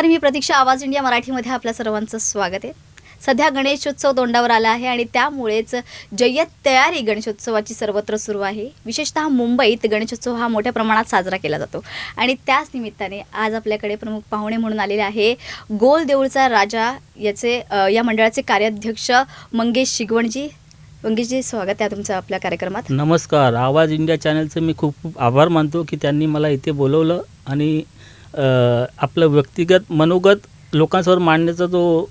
नमस्कार मी प्रतीक्षा आवाज इंडिया मराठीमध्ये आपल्या सर्वांचं स्वागत आहे. सध्या गणेशोत्सव तोंडावर आला आहे आणि त्यामुळेच जय्यत तयारी गणेशोत्सवाची सर्वत्र सुरू आहे. विशेषतः मुंबईत गणेशोत्सव हा मोठ्या प्रमाणात साजरा केला जातो. आणि त्याच निमित्ताने आज आपल्याकडे प्रमुख पाहुणे म्हणून आलेले आहे गोल देऊळचा राजा याचे या मंडळाचे कार्याध्यक्ष मंगेश शिगवणजी. मंगेशजी स्वागत आहे तुमचं आपल्या कार्यक्रमात. नमस्कार. आवाज इंडिया चॅनलचं मी खूप खूप आभार मानतो की त्यांनी मला इथे बोलवलं आणि आपलं व्यक्तिगत मनोगत लोकांसमोर मांडण्याचा जो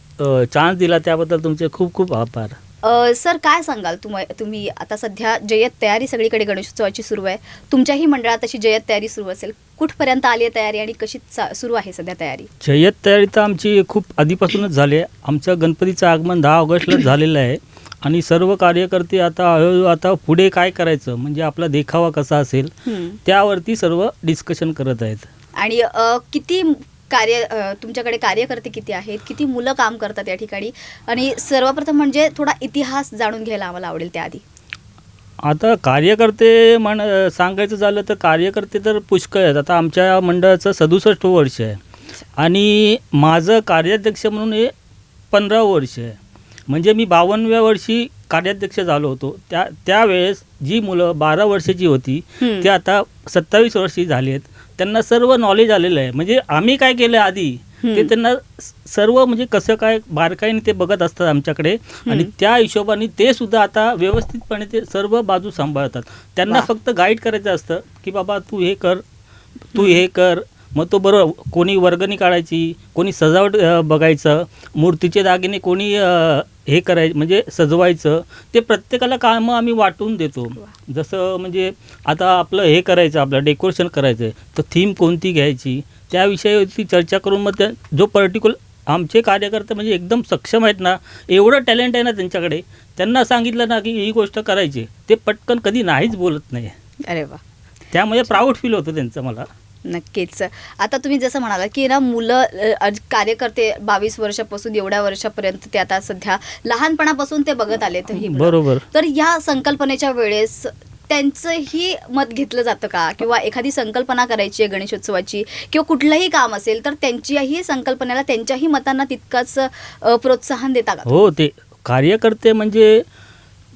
चान्स दिला त्याबद्दल तुमचे खूप खूप आभार. अ, सर काय सांगाल? तुम तुम्ही आता सध्या जय्यत तयारी सगळीकडे गणेशोत्सवाची सुरू आहे. तुमच्याही मंडळात अशी जय्यत तयारी सुरू असेल. कुठपर्यंत आली आहे तयारी आणि कशी चा- सुरू आहे सध्या तयारी? जय्यत तयारी तर आमची खूप आधीपासूनच झाली आहे. आमचं गणपतीचं आगमन दहा ऑगस्टला झालेलं आहे. आणि सर्व कार्यकर्ते आता हळूहळू आता पुढे काय करायचं? म्हणजे आपला देखावा कसा असेल? त्यावरती सर्व डिस्कशन करत आहेत. आणि किती कार्य तुमच्याकडे कार्यकर्ते किती आहेत? किती मुलं काम करतात या ठिकाणी? आणि सर्वप्रथम म्हणजे थोडा इतिहास जाणून घ्यायला आम्हाला आवडेल त्याआधी. आता कार्यकर्ते म्हण सांगायचं झालं तर कार्यकर्ते तर पुष्कळ आहेत. आता आमच्या मंडळाचं सदुसष्ट वर्ष आहे. आणि माझं कार्याध्यक्ष म्हणून हे पंधरावं वर्ष आहे. म्हणजे मी बावन्नव्या वर्षी कार्याध्यक्ष झालो होतो. त्या त्यावेळेस जी मुलं बारा वर्षाची होती. ते आता सत्तावीस वर्षी झाली आहेत त्यांना सर्व नॉलेज आलेलं आहे म्हणजे आम्ही काय केलं आधी ते. त्यांना सर्व म्हणजे कसं काय बारकाईने ते बघत असतात आमच्याकडे आणि. त्या हिशोबाने ते सुद्धा आता व्यवस्थितपणे ते सर्व बाजू सांभाळतात त्यांना. फक्त गाईड करायचं असतं की बाबा तू हे कर तू हे कर मग तो बरोबर कोणी वर्गणी काढायची कोणी सजावट बघायचं मूर्तीचे दागिने कोणी हे करायचं म्हणजे सजवायचं ते प्रत्येकाला कामं आम्ही वाटून देतो. जसं म्हणजे आता आपलं हे करायचं आपलं डेकोरेशन करायचं आहे तर थीम कोणती घ्यायची? त्या विषयावरती चर्चा करून मग त्या जो पर्टिक्युलर आमचे कार्यकर्ते म्हणजे एकदम सक्षम आहेत ना एवढं टॅलेंट आहे ना त्यांच्याकडे त्यांना सांगितलं ना की ही गोष्ट करायची ते पटकन कधी नाहीच बोलत नाही. अरे वा. त्यामुळे प्राऊड फील होतं त्यांचं मला. नक्कीच. आता तुम्ही जसं म्हणाला की ना मुलं कार्यकर्ते बावीस वर्षापासून एवढ्या वर्षापर्यंत ते आता सध्या लहानपणापासून ते बघत आले. बरोबर. तर या संकल्पनेच्या वेळेस त्यांचंही मत घेतलं जातं का? किंवा एखादी संकल्पना करायची आहे गणेशोत्सवाची किंवा कुठलंही काम असेल तर त्यांच्याही संकल्पनेला त्यांच्याही मतांना तितकंच प्रोत्साहन देता का हो ते कार्यकर्ते म्हणजे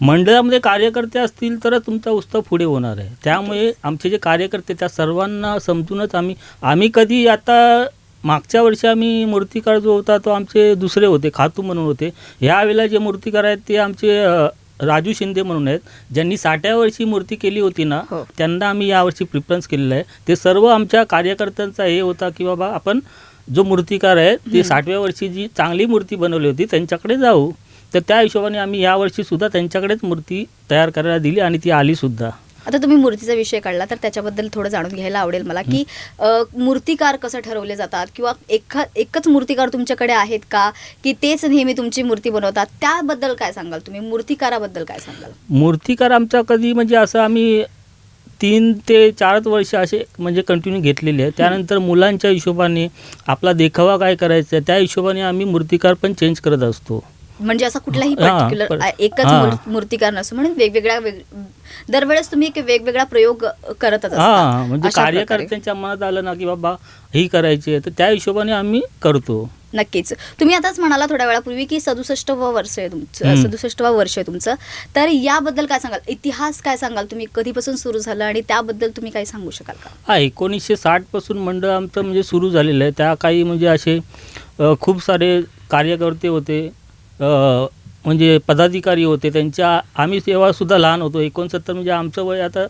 मंडळामध्ये कार्यकर्ते असतील तरच तुमचा उत्सव पुढे होणार आहे. त्यामुळे आमचे जे कार्यकर्ते त्या सर्वांना समजूनच आम्ही आम्ही कधी आता मागच्या वर्षी आम्ही मूर्तिकार जो होता तो आमचे दुसरे होते खातू म्हणून होते. ह्यावेळेला जे मूर्तिकार आहेत ते आमचे राजू शिंदे म्हणून आहेत. ज्यांनी साठ्या वर्षी मूर्ती केली होती ना हो. त्यांना आम्ही यावर्षी प्रिफरन्स केलेलं आहे. ते सर्व आमच्या कार्यकर्त्यांचा हे होता की बाबा आपण जो मूर्तिकार आहे ते साठव्या वर्षी जी चांगली मूर्ती बनवली होती त्यांच्याकडे जाऊ. तर त्या हिशोबाने आम्ही यावर्षी सुद्धा त्यांच्याकडेच मूर्ती तयार करायला दिली आणि ती आली सुद्धा. आता तुम्ही मूर्तीचा विषय काढला तर त्याच्याबद्दल थोडं जाणून घ्यायला आवडेल मला की मूर्तिकार कसं ठरवले जातात किंवा एखा एकच मूर्तिकार तुमच्याकडे आहेत का की तेच नेहमी तुमची मूर्ती बनवतात त्याबद्दल काय सांगाल तुम्ही? मूर्तिकाराबद्दल काय सांगाल? मूर्तिकार आमचा कधी म्हणजे असं आम्ही तीन ते चारच वर्ष असे म्हणजे कंटिन्यू घेतलेले आहे त्यानंतर मुलांच्या हिशोबाने आपला देखावा काय करायचा त्या हिशोबाने आम्ही मूर्तिकार पण चेंज करत असतो. म्हणजे असा कुठलाही हा, पर्टिक्युलर पर- एकच हा. मूर- मूर्तिकार नसतो म्हणून वेगवेगळ्या वेग- दरवेळेस तुम्ही एक वेगवेगळा प्रयोग करतच असता. म्हणजे अशा प्रकारे. कार्यकर्त्यांच्या मनात आलं ना की बाबा ही करायची आहे तर त्या हिशोबाने आम्ही करतो. नक्कीच. तुम्ही आताच म्हणाला थोड्या वेळापूर्वी की सदुसष्टवं वर्ष आहे तुमचं हम्म. सदुसष्टवं वर्ष आहे तुमचं. तर याबद्दल काय सांगाल? इतिहास काय सांगाल तुम्ही? कधीपासून सुरू झालं आणि त्याबद्दल तुम्ही काही सांगू शकाल का? हा एकोणीसशे साठपासून मंडळ आमचं म्हणजे सुरू झालेलं आहे. त्या काही म्हणजे असे अ, खूप सारे कार्यकर्ते होते. म्हणजे पदाधिकारी होते. त्यांच्या आम्ही तेव्हासुद्धा लहान होतो. एकोणसत्तर म्हणजे आमचं वय आता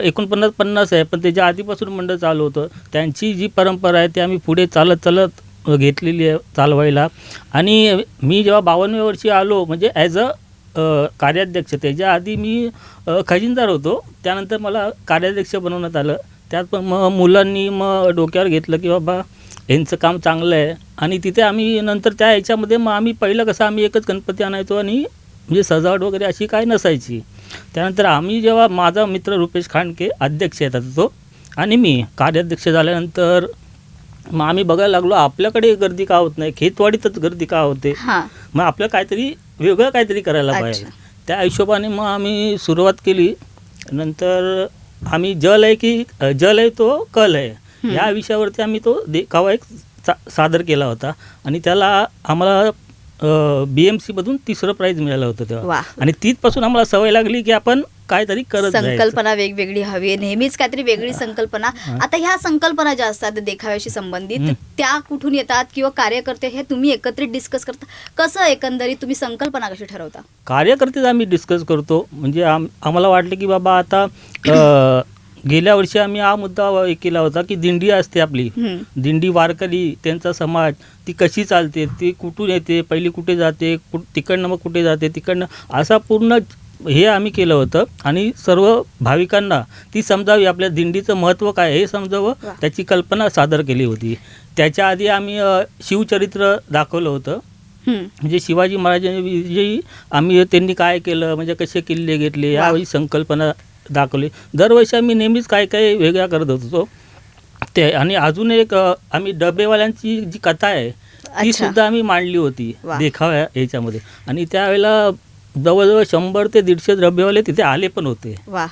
एकोणपन्नास पन्नास आहे. पण त्याच्या आधीपासून मंडळ चालू होतं. त्यांची जी परंपरा आहे ती आम्ही पुढे चालत चालत घेतलेली आहे चालवायला. आणि मी जेव्हा बावन्नव्या वर्षी आलो म्हणजे ॲज अ कार्याध्यक्ष त्याच्या आधी मी खजिनदार होतो. त्यानंतर मला कार्याध्यक्ष बनवण्यात आलं. त्यात पण मग मुलांनी मग डोक्यावर घेतलं की बाबा यांचं काम चांगलं आहे. आणि तिथे आम्ही नंतर त्या ह्याच्यामध्ये मग आम्ही पहिलं कसं आम्ही एकच गणपती आणायचो आणि म्हणजे सजावट वगैरे अशी काय नसायची. त्यानंतर आम्ही जेव्हा माझा मित्र रुपेश खांडके अध्यक्ष येतात तो आणि मी कार्याध्यक्ष झाल्यानंतर मग आम्ही बघायला लागलो आपल्याकडे गर्दी का होत नाही? खेतवाडीतच गर्दी का होते? हां. मग आपलं काहीतरी वेगळं काहीतरी करायला. पाहिजे. त्या हिशोबाने मग आम्ही सुरुवात केली. नंतर आम्ही जल आहे की जल आहे तो कल आहे. या विषयावरती आम्ही तो देखावा एक सादर केला होता. आणि त्याला आम्हाला बी एम सीमधून तिसरं प्राईज मिळालं होतं तेव्हा. आणि तिथपासून आम्हाला सवय लागली की आपण काहीतरी करत. संकल्पना वेगवेगळी हवी नेहमीच काहीतरी वेगळी संकल्पना. आता ह्या संकल्पना ज्या असतात देखाव्याशी संबंधित. त्या कुठून येतात किंवा कार्यकर्ते हे तुम्ही एकत्रित डिस्कस करता? कसं एकंदरीत तुम्ही संकल्पना कशी ठरवता? कार्यकर्तेच आम्ही डिस्कस करतो. म्हणजे आम आम्हाला वाटलं की बाबा आता गेल्या वर्षी आम्ही हा मुद्दा हे केला होता की दिंडी असते आपली. दिंडी वारकरी त्यांचा समाज ती कशी चालते ती कुठून येते पहिली कुठे जाते कु तिकडनं मग कुठे जाते तिकडनं असा पूर्ण हे आम्ही केलं होतं आणि सर्व भाविकांना ती समजावी आपल्या दिंडीचं महत्त्व काय हे समजावं. त्याची कल्पना सादर केली होती त्याच्या आधी आम्ही शिवचरित्र दाखवलं होतं. म्हणजे शिवाजी महाराजांविषयी आम्ही त्यांनी काय केलं म्हणजे कसे किल्ले घेतले. यावेळी संकल्पना दाखवली. दरवर्षी आम्ही नेहमीच काय काय वेगळा करत होतो. ते आणि अजून एक आम्ही डबेवाल्यांची जी कथा आहे ती. सुद्धा आम्ही मांडली होती. देखाव्या याच्यामध्ये. आणि त्यावेळेला जवळजवळ शंभर ते दीडशे डबेवाले तिथे आले पण होते. वा.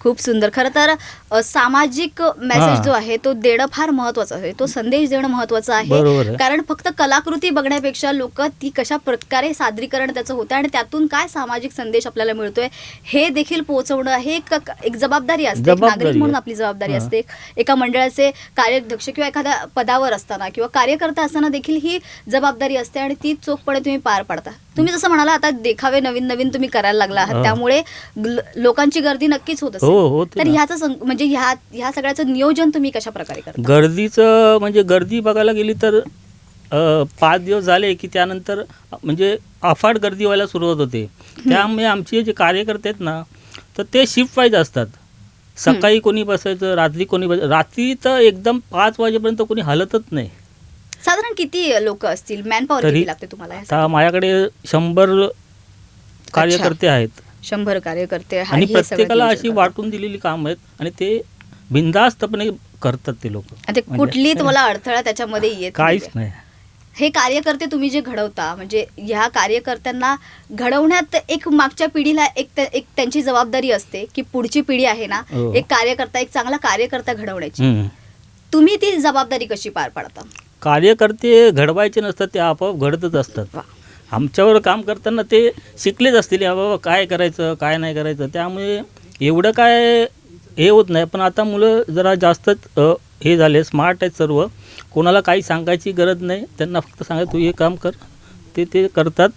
खूप सुंदर. खरं तर सामाजिक मेसेज. जो आहे तो देणं फार महत्वाचं आहे तो संदेश देणं महत्वाचं आहे. कारण फक्त कलाकृती बघण्यापेक्षा लोक ती कशा प्रकारे सादरीकरण त्याचं होतं आणि त्यातून काय सामाजिक संदेश आपल्याला मिळतोय हे देखील पोहोचवणं हे एक जबाबदारी असते नागरिक म्हणून. आपली जबाबदारी. असते एका मंडळाचे कार्याध्यक्ष किंवा एखाद्या पदावर असताना किंवा कार्यकर्ता असताना देखील ही जबाबदारी असते आणि ती चोखपणे तुम्ही पार पाडता तुम्ही जसं म्हणाला आता देखावे नवीन नवीन तुम्ही करायला लागला आहात. त्यामुळे लोकांची गर्दी नक्कीच होत असेल हो तर. ह्याचं सं- म्हणजे ह्या ह्या सगळ्याचं नियोजन तुम्ही कशा प्रकारे करता? गर्दीचं म्हणजे गर्दी बघायला गेली तर अ, पाच दिवस झाले की त्यानंतर म्हणजे अफाट गर्दी व्हायला सुरुवात होते. त्यामुळे आमचे जे कार्यकर्ते आहेत ना तर ते शिफ्ट वाईज असतात. सकाळी कोणी बसायचं रात्री कोणी बस रात्री तर एकदम पाच वाजेपर्यंत कोणी हलतच नाही. साधारण किती लोक असतील? मॅन पॉवर तरी किती लागते तुम्हाला? आता माझ्याकडे शंभर कार्यकर्ते आहेत. शंभर कार्यकर्ते आणि हे सगळं प्रत्येकाला अशी करतात. वाटून दिलेली काम आहेत आणि ते बिनधास्तपणे करतात ते लोक ते कुठली तुम्हाला अडथळा त्याच्यामध्ये येत म्हणजे काहीच नाहीये. नाही हे कार्यकर्ते तुम्ही जे घडवता म्हणजे ह्या कार्यकर्त्यांना घडवण्यात एक मागच्या पिढीला एक त्या- एक त्यांची जबाबदारी असते की पुढची पिढी आहे ना हो. एक कार्यकर्ता एक चांगला कार्यकर्ता घडवण्याची हम्म. तुम्ही ती जबाबदारी कशी पार पाडता कार्यकर्ते घडवायचे नसतात ते आपोआप घडतच असतात वा. आमच्यावर काम करताना ते शिकलेच असतील या बाबा काय करायचं काय नाही करायचं? त्यामुळे एवढं काय हे होत नाही. पण आता मुलं जरा जास्तच हे झाले स्मार्ट आहेत सर्व. कोणाला काही सांगायची गरज नाही. त्यांना फक्त सांगा तू हे काम कर. ते ते करतात.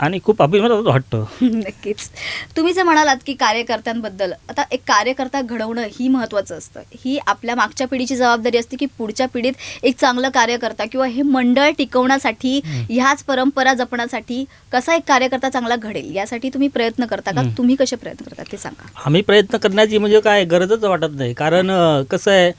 आणि खूप अभिमान वाटतं. नक्कीच. तुम्ही जे म्हणालात की कार्यकर्त्यांबद्दल आता एक कार्यकर्ता घडवणं ही महत्वाचं असतं. ही आपल्या मागच्या पिढीची जबाबदारी असते की पुढच्या पिढीत एक चांगलं कार्यकर्ता किंवा हे मंडळ टिकवण्यासाठी ह्याच परंपरा जपण्यासाठी कसा एक कार्यकर्ता चांगला घडेल यासाठी तुम्ही प्रयत्न करता का. तुम्ही कसे प्रयत्न करता ते सांगा. आम्ही प्रयत्न करण्याची म्हणजे काय गरजच वाटत नाही. कारण कसं आहे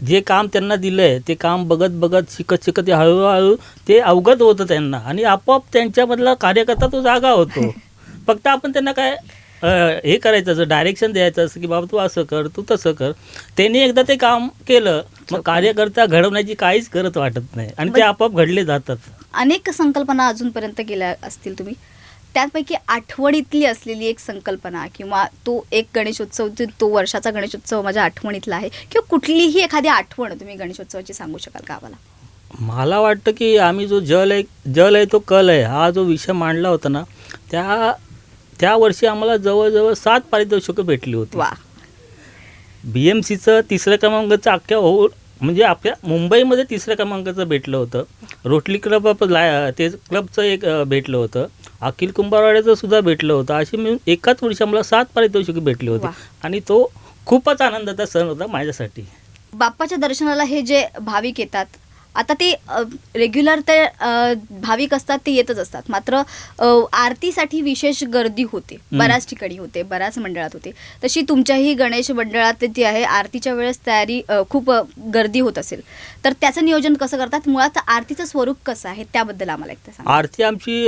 जे काम त्यांना दिलं आहे ते काम बघत बघत शिकत शिकत ते हळूहळू ते अवगत होतं त्यांना. आणि आपोआप त्यांच्यामधला कार्यकर्ता तो जागा होतो. फक्त आपण त्यांना काय हे करायचं असं डायरेक्शन द्यायचं असं की बाबा तू असं कर तू तसं कर. त्यांनी एकदा ते काम केलं मग कार्यकर्ता घडवण्याची काहीच गरज वाटत नाही. आणि ते आपोआप घडले जातात. अनेक संकल्पना अजूनपर्यंत केल्या असतील तुम्ही? त्यापैकी आठवणीतली असलेली एक संकल्पना किंवा तो एक गणेशोत्सव तो वर्षाचा गणेशोत्सव माझ्या आठवणीतला आहे किंवा कुठलीही एखादी आठवण तुम्ही गणेशोत्सवाची सांगू शकाल का आम्हाला? मला वाटतं की आम्ही जो जल आहे जल आहे तो कल आहे हा जो विषय मांडला होता ना त्या त्या वर्षी आम्हाला जवळजवळ सात पारितोषिकं भेटली होती. वा. बी एम सीचं तिसऱ्या क्रमांकाचं अख्ख्या हो म्हणजे आपल्या मुंबईमध्ये तिसऱ्या क्रमांकाचं भेटलं होतं. रोटली क्लब ला ते क्लबचं एक भेटलं होतं. अखिल कुंभारवाड्याचं सुद्धा भेटलं होतं. अशी मिळून एकाच वर्षी आम्हाला सात पारितोषिकं भेटली होती. वा. आणि तो खूपच आनंदाचा सण होता माझ्यासाठी. बाप्पाच्या दर्शनाला हे जे भाविक येतात आता ते रेग्युलर ते भाविक असतात ते येतच असतात. मात्र आरतीसाठी विशेष गर्दी होते. बऱ्याच ठिकाणी होते बऱ्याच मंडळात होते. तशी तुमच्याही गणेश मंडळात जी आहे आरतीच्या वेळेस तयारी खूप गर्दी होत असेल. तर त्याचं नियोजन कसं करतात? मुळात आरतीचं स्वरूप कसं आहे? त्याबद्दल आम्हाला एक सांगा. आरती आमची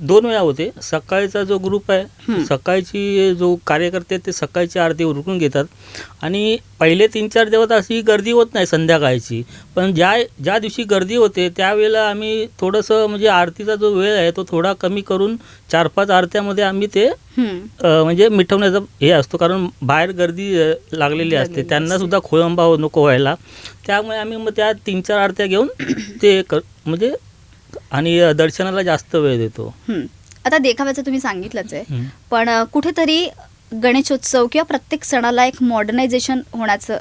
दोन वेळा होते. सकाळचा जो ग्रुप आहे. सकाळची जो कार्यकर्ते ते सकाळची आरती उरकून घेतात. आणि पहिले तीन चार दिवस अशी गर्दी होत नाही संध्याकाळची. पण ज्या ज्या ज्या दिवशी गर्दी होते त्यावेळेला आम्ही थोडंसं म्हणजे आरतीचा जो वेळ आहे तो थोडा कमी करून चार पाच आरत्यामध्ये आम्ही ते. अ, म्हणजे मिटवण्याचा हे असतो कारण बाहेर गर्दी अ, लागलेली असते त्यांना. सुद्धा खोळंबा हो- नको व्हायला त्यामुळे आम्ही मग त्या तीन चार आरत्या घेऊन ते कर म्हणजे आणि अ, दर्शनाला जास्त वेळ देतो. आता देखाव्याचं तुम्ही सांगितलंच आहे. पण अ, कुठेतरी गणेशोत्सव किंवा प्रत्येक सणाला एक मॉडर्नायझेशन होण्याचं.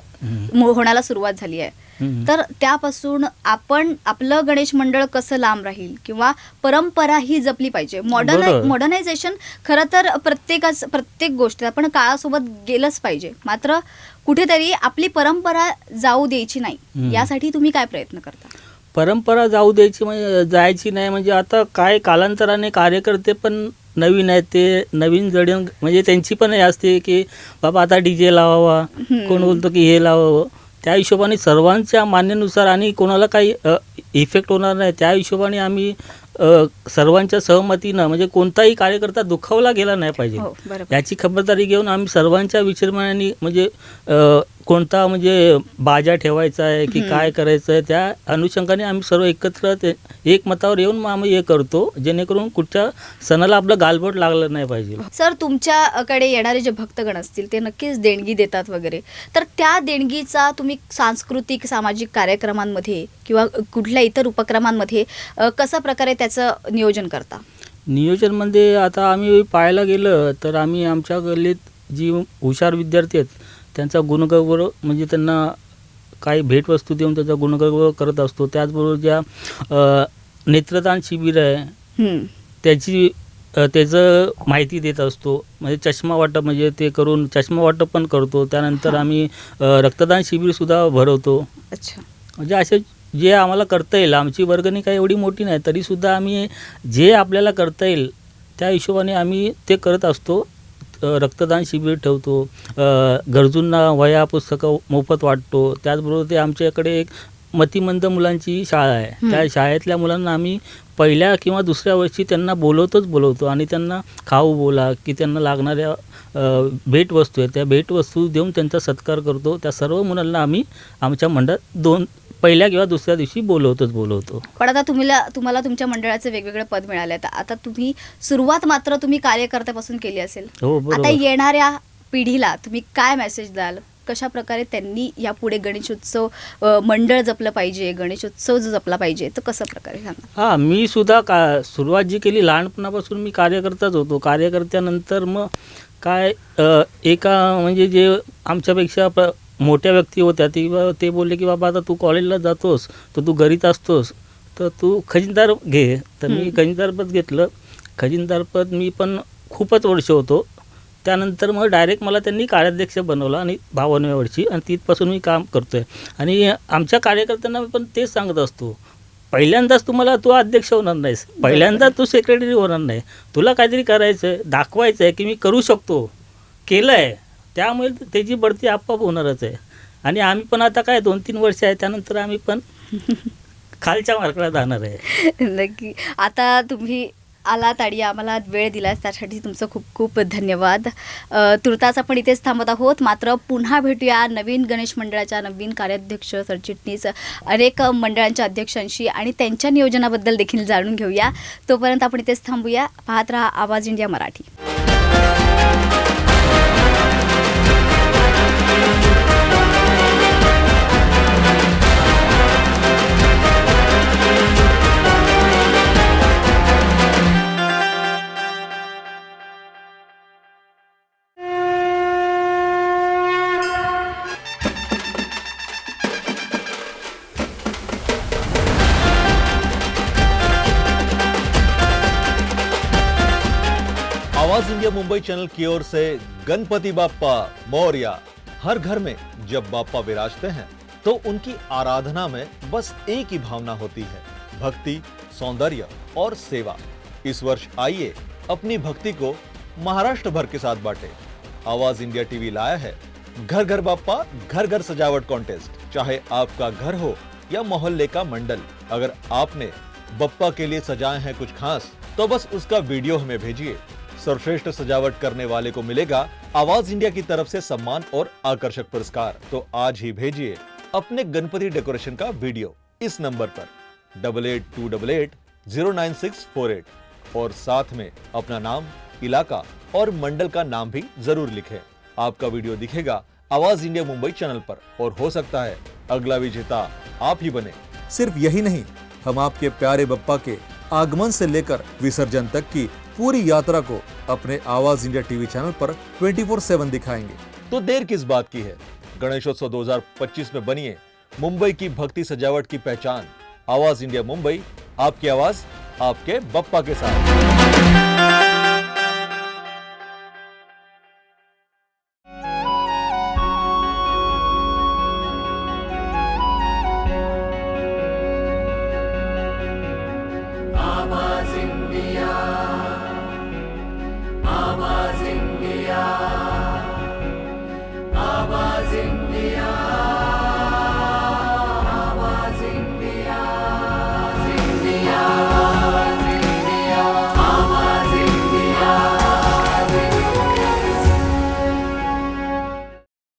मो- होण्याला सुरुवात झाली आहे. तर त्यापासून आपण आपलं गणेश मंडळ कसं लांब राहील किंवा परंपरा ही जपली पाहिजे. मॉडर्न. मॉडर्नायझेशन खरं तर प्रत्येकाच प्रत्येक गोष्ट आपण काळासोबत गेलंच पाहिजे. मात्र कुठेतरी आपली परंपरा जाऊ द्यायची नाही. यासाठी तुम्ही काय प्रयत्न करता? परंपरा जाऊ द्यायची म्हणजे जायची नाही म्हणजे आता काय कालांतराने कार्यकर्ते पण नवीन आहेत. ते नवीन जडण म्हणजे त्यांची पण हे असते की बाबा आता डी जे लावावा. कोण बोलतो की हे लावावं. त्या हिशोबाने सर्वांच्या मान्यानुसार आणि कोणाला काही इफेक्ट होणार नाही त्या हिशोबाने आम्ही सर्वांच्या सहमतीनं म्हणजे कोणताही कार्यकर्ता दुखावला गेला नाही पाहिजे. हो याची खबरदारी घेऊन आम्ही सर्वांच्या विचारमानाने म्हणजे कोणता म्हणजे बाजा ठेवायचा आहे की. काय करायचं आहे त्या अनुषंगाने आम्ही सर्व एकत्र ते एकमतावर येऊन मग आम्ही हे करतो जेणेकरून कुठच्या सणाला आपलं गालबोट लागलं नाही पाहिजे. सर तुमच्याकडे येणारे जे भक्तगण असतील ते नक्कीच देणगी देतात वगैरे. तर त्या देणगीचा तुम्ही सांस्कृतिक सामाजिक कार्यक्रमांमध्ये किंवा कुठल्या इतर उपक्रमांमध्ये कशा प्रकारे त्याचं नियोजन करता? नियोजनमध्ये आता आम्ही पाहायला गेलं तर आम्ही आमच्या गल्लीत जी हुशार विद्यार्थी आहेत त्यांचा गुणगौरव म्हणजे त्यांना काही भेटवस्तू देऊन त्याचा गुणगौरव करत असतो. त्याचबरोबर ज्या नेत्रदान शिबिर आहे. त्याची त्याचं माहिती देत असतो. म्हणजे चष्मा वाटप म्हणजे ते करून चष्मा वाटप पण करतो. त्यानंतर. आम्ही रक्तदान शिबिरसुद्धा भरवतो. अच्छा. म्हणजे असे जे आम्हाला करता येईल आमची वर्गणी काही एवढी मोठी नाही तरीसुद्धा आम्ही जे आपल्याला करता येईल त्या हिशोबाने आम्ही ते करत असतो. रक्तदान शिबिर ठेवतो. गरजूंना वया पुस्तकं मोफत वाटतो. त्याचबरोबर ते आमच्याकडे एक मतिमंद मुलांची शाळा आहे. त्या शाळेतल्या मुलांना आम्ही पहिल्या किंवा दुसऱ्या वर्षी त्यांना बोलवतोच बोलवतो आणि त्यांना खाऊ बोला की त्यांना लागणाऱ्या भेटवस्तू आहेत. त्या भेटवस्तू देऊन त्यांचा सत्कार करतो. त्या सर्व मुलांना आम्ही आमच्या मंडळात दोन पहिल्या किंवा दुसऱ्या दिवशी बोलवतोच बोलवतो. पण आता तुम्हाला तुम्हाला तुमच्या मंडळाचे वेगवेगळे पद मिळाले आहेत आता तुम्ही सुरुवात मात्र तुम्ही कार्यकर्त्यापासून केली असेल. हो आता बरोबर येणाऱ्या पिढीला तुम्ही काय मेसेज द्याल? कशा प्रकारे त्यांनी यापुढे गणेशोत्सव अ, मंडळ जपलं पाहिजे गणेशोत्सव जो जपला पाहिजे तर कसं प्रकारे सांगा? हां मी सुद्धा का सुरुवात जी केली लहानपणापासून मी कार्यकर्ताच होतो. कार्यकर्त्यानंतर मग काय अ, एका म्हणजे जे आमच्यापेक्षा प मोठ्या व्यक्ती होत्या ती ते बोलले की बाबा आता तू कॉलेजला जातोस तर तू घरीच असतोस तर तू खजिनदार घे. तर मी. खजिनदारपद घेतलं. खजिनदारपद मी पण खूपच वर्ष होतो. त्यानंतर मग डायरेक्ट मला त्यांनी कार्याध्यक्ष बनवलं आणि बावन्नव्या वर्षी आणि तिथपासून मी काम करतो आहे आणि आमच्या कार्यकर्त्यांना मी पण तेच सांगत असतो पहिल्यांदाच तुम्हाला तू अध्यक्ष होणार नाहीस. पहिल्यांदा तू सेक्रेटरी होणार नाही. तुला काहीतरी करायचं आहे दाखवायचं आहे की मी करू शकतो. केलं आहे त्यामुळे त्याची बढती आपोआप होणारच आहे. आणि आम्ही पण आता काय दोन तीन वर्ष आहे त्यानंतर आम्ही पण खालच्या मार्गाला जाणार आहे. नक्की. आता तुम्ही आलात आणि आम्हाला वेळ दिलास त्यासाठी तुमचं खूप खूप धन्यवाद. तुर्तास आपण इथेच थांबत आहोत. मात्र पुन्हा भेटूया नवीन गणेश मंडळाच्या नवीन कार्याध्यक्ष सरचिटणीस अनेक मंडळांच्या अध्यक्षांशी आणि त्यांच्या नियोजनाबद्दल देखील जाणून घेऊया. तोपर्यंत आपण इथेच थांबूया. पाहत राहा आवाज India Marathi. India Mumbai channel की ओर से गणपति बाप्पा, मौर्या, हर घर में जब बाप्पा विराजते हैं तो उनकी आराधना में बस एक ही भावना होती है, भक्ति, सौंदर्य और सेवा। इस वर्ष आइए अपनी भक्ति को महाराष्ट्र भर के साथ बांटे। आवाज़ इंडिया टीवी लाया है घर घर बाप्पा घर घर सजावट कॉन्टेस्ट चाहे आपका घर हो या मोहल्ले का मंडल, अगर आपने बप्पा के लिए सजाए हैं कुछ खास तो बस उसका वीडियो हमें भेजिए। सर्वश्रेष्ठ सजावट करने वाले को मिलेगा आवाज़ इंडिया की तरफ़ से सम्मान और आकर्षक पुरस्कार। तो आज ही भेजिए अपने गणपति डेकोरेशन का वीडियो इस नंबर पर। Double eight two double eight zero nine six four eight और साथ में अपना नाम, इलाका और मंडल का नाम भी ज़रूर लिखें। आपका वीडियो दिखेगा आवाज़ इंडिया मुंबई चैनल पर। और हो सकता है अगला विजेता आप ही बने। सिर्फ़ यही नहीं, हम आपके प्यारे बप्पा के आगमन से लेकर विसर्जन तक की पूरी यात्रा को अपने आवाज़ इंडिया टीवी चैनल पर 24/7 दिखाएँगे। तो देर किस बात की है? गणेशोत्सव 2025 में बनिए मुंबई की भक्ति सजावट की पहचान। आवाज़ इंडिया मुंबई, आपकी आवाज़ आपके बप्पा के साथ।